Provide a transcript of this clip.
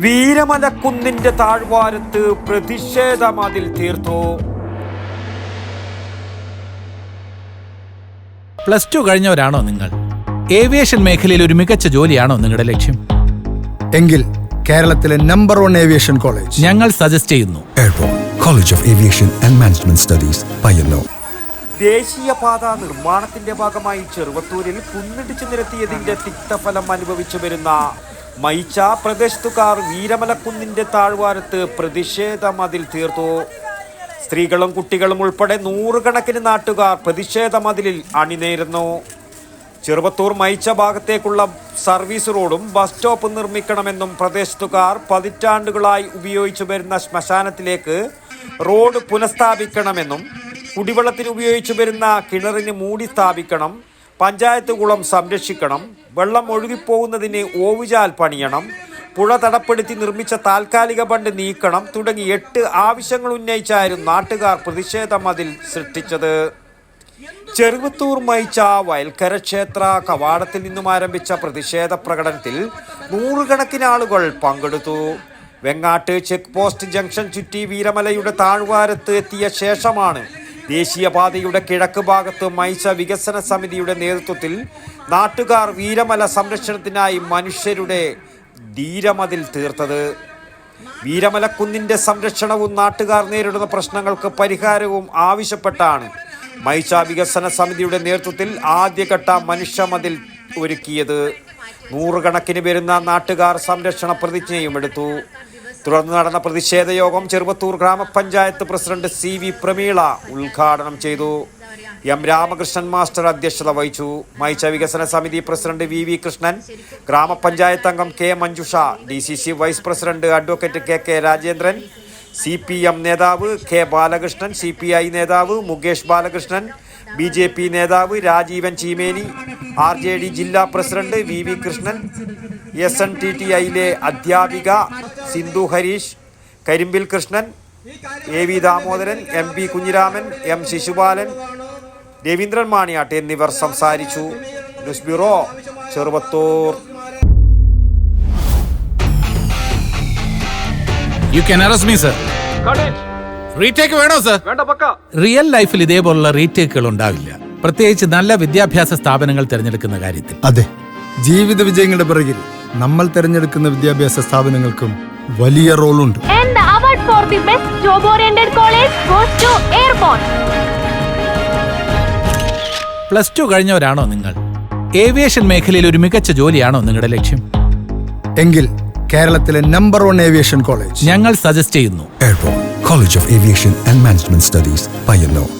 വീരമലക്കുന്നിന്റെ താഴ്വാരത്ത് പ്രതിഷേധ മതിൽ തീർത്തു. പ്ലസ് ടു കഴിഞ്ഞവരാണോ നിങ്ങൾ? ഏവിയേഷൻ മേഖലയിൽ ഒരു മികച്ച ജോലിയാണോ നിങ്ങളുടെ ലക്ഷ്യം? എങ്കിൽ കേരളത്തിലെ നമ്പർ വൺ ഏവിയേഷൻ കോളേജ്. ഞങ്ങൾ സജസ്റ്റ് ചെയ്യുന്നു. Airborne College of Aviation and Management Studies, ദേശീയ ദേശീയപാത നിർമ്മാണത്തിന്റെ ഭാഗമായി ചെറുവത്തൂരിൽ കുന്നിടിച്ചു നിരത്തിയതിന്റെ തിക്തഫലം അനുഭവിച്ചു വരുന്ന മൈച്ച പ്രദേശത്തുകാർ വീരമലക്കുന്നിന്റെ താഴ്വാരത്ത് പ്രതിഷേധ മതിൽ തീർത്തു. സ്ത്രീകളും കുട്ടികളും ഉൾപ്പെടെ നൂറുകണക്കിന് നാട്ടുകാർ പ്രതിഷേധ മതിലിൽ അണിനേരുന്നു. ചെറുവത്തൂർ മൈച്ച ഭാഗത്തേക്കുള്ള സർവീസ് റോഡും ബസ് സ്റ്റോപ്പ് നിർമ്മിക്കണമെന്നും പ്രദേശത്തുകാർ പതിറ്റാണ്ടുകളായി ഉപയോഗിച്ചു വരുന്ന ശ്മശാനത്തിലേക്ക് റോഡ് പുനഃസ്ഥാപിക്കണമെന്നും കുടിവെള്ളത്തിന് ഉപയോഗിച്ചു വരുന്ന കിണറിന് മൂടി സ്ഥാപിക്കണം പഞ്ചായത്ത് കുളം സംരക്ഷിക്കണം വെള്ളം ഒഴുകിപ്പോകുന്നതിന് ഓവുചാൽ പണിയണം പുഴ തടപ്പെടുത്തി നിർമ്മിച്ച താൽക്കാലിക ബണ്ട് നീക്കണം തുടങ്ങി എട്ട് ആവശ്യങ്ങൾ ഉന്നയിച്ചായിരുന്നു നാട്ടുകാർ പ്രതിഷേധം അതിൽ സൃഷ്ടിച്ചത്. ചെറുവത്തൂർ മൈച്ച വയൽക്കര ക്ഷേത്ര കവാടത്തിൽ നിന്നും ആരംഭിച്ച പ്രതിഷേധ പ്രകടനത്തിൽ നൂറുകണക്കിന് ആളുകൾ പങ്കെടുത്തു. വെങ്ങാട്ട് ചെക്ക് പോസ്റ്റ് ജംഗ്ഷൻ ചുറ്റി വീരമലയുടെ താഴ്വാരത്ത് എത്തിയ ശേഷമാണ് ദേശീയപാതയുടെ കിഴക്ക് ഭാഗത്ത് മൈച്ച വികസന സമിതിയുടെ നേതൃത്വത്തിൽ നാട്ടുകാർ വീരമല സംരക്ഷണത്തിനായി മനുഷ്യരുടെ ധീരമതിൽ തീർത്തത്. വീരമലക്കുന്നിന്റെ സംരക്ഷണവും നാട്ടുകാർ നേരിടുന്ന പ്രശ്നങ്ങൾക്ക് പരിഹാരവും ആവശ്യപ്പെട്ടാണ് മൈച്ച വികസന സമിതിയുടെ നേതൃത്വത്തിൽ ആദ്യഘട്ട മനുഷ്യമതിൽ ഒരുക്കിയത്. നൂറുകണക്കിന് വരുന്ന നാട്ടുകാർ സംരക്ഷണ പ്രതിജ്ഞയും എടുത്തു. തുടർന്ന് നടന്ന പ്രതിഷേധ യോഗം ചെറുവത്തൂർ ഗ്രാമപഞ്ചായത്ത് പ്രസിഡന്റ് സി വി പ്രമീള ഉദ്ഘാടനം ചെയ്തു. എം രാമകൃഷ്ണൻ മാസ്റ്റർ അധ്യക്ഷത വഹിച്ചു. മൈച്ച വികസന സമിതി പ്രസിഡന്റ് വി വി കൃഷ്ണൻ ഗ്രാമപഞ്ചായത്ത് അംഗം K Manjusha D C C vice president advocate K K Rajendran C P M നേതാവ് K Balakrishnan C P I നേതാവ് Mukesh Balakrishnan B J P നേതാവ് Rajeevan Cheemeni R J D ജില്ലാ president V V Krishnan S N T T ഐയിലെ അധ്യാപിക Sindhu Harish Karimbil Krishnan A V Damodaran M P Kunhiraman M Sisupalan Raveendran Maniyatt എന്നിവർ സംസാരിച്ചു. News bureau Cheruvathur. You can arrest me sir retake വേണോ sir real ലൈഫിൽ ഇതേപോലുള്ള റീടേക്കുകൾ ഉണ്ടാവില്ല. പ്രത്യേകിച്ച് നല്ല വിദ്യാഭ്യാസ സ്ഥാപനങ്ങൾ തിരഞ്ഞെടുക്കുന്ന കാര്യത്തിൽ. അതെ. ജീവിത വിജയങ്ങളുടെ പിറകിൽ നമ്മൾ തിരഞ്ഞെടുക്കുന്ന വിദ്യാഭ്യാസ സ്ഥാപനങ്ങൾക്കും വലിയ റോളുണ്ട്. പ്ലസ് ടു കഴിഞ്ഞവരാണോ നിങ്ങൾ? ഏവിയേഷൻ മേഖലയിൽ ഒരു മികച്ച ജോലിയാണോ നിങ്ങളുടെ ലക്ഷ്യം? എങ്കിൽ കേരളത്തിലെ നമ്പർ വൺ ഏവിയേഷൻ കോളേജ് ഞങ്ങൾ സജസ്റ്റ് ചെയ്യുന്നു. Airport college of aviation and management studies Payyanur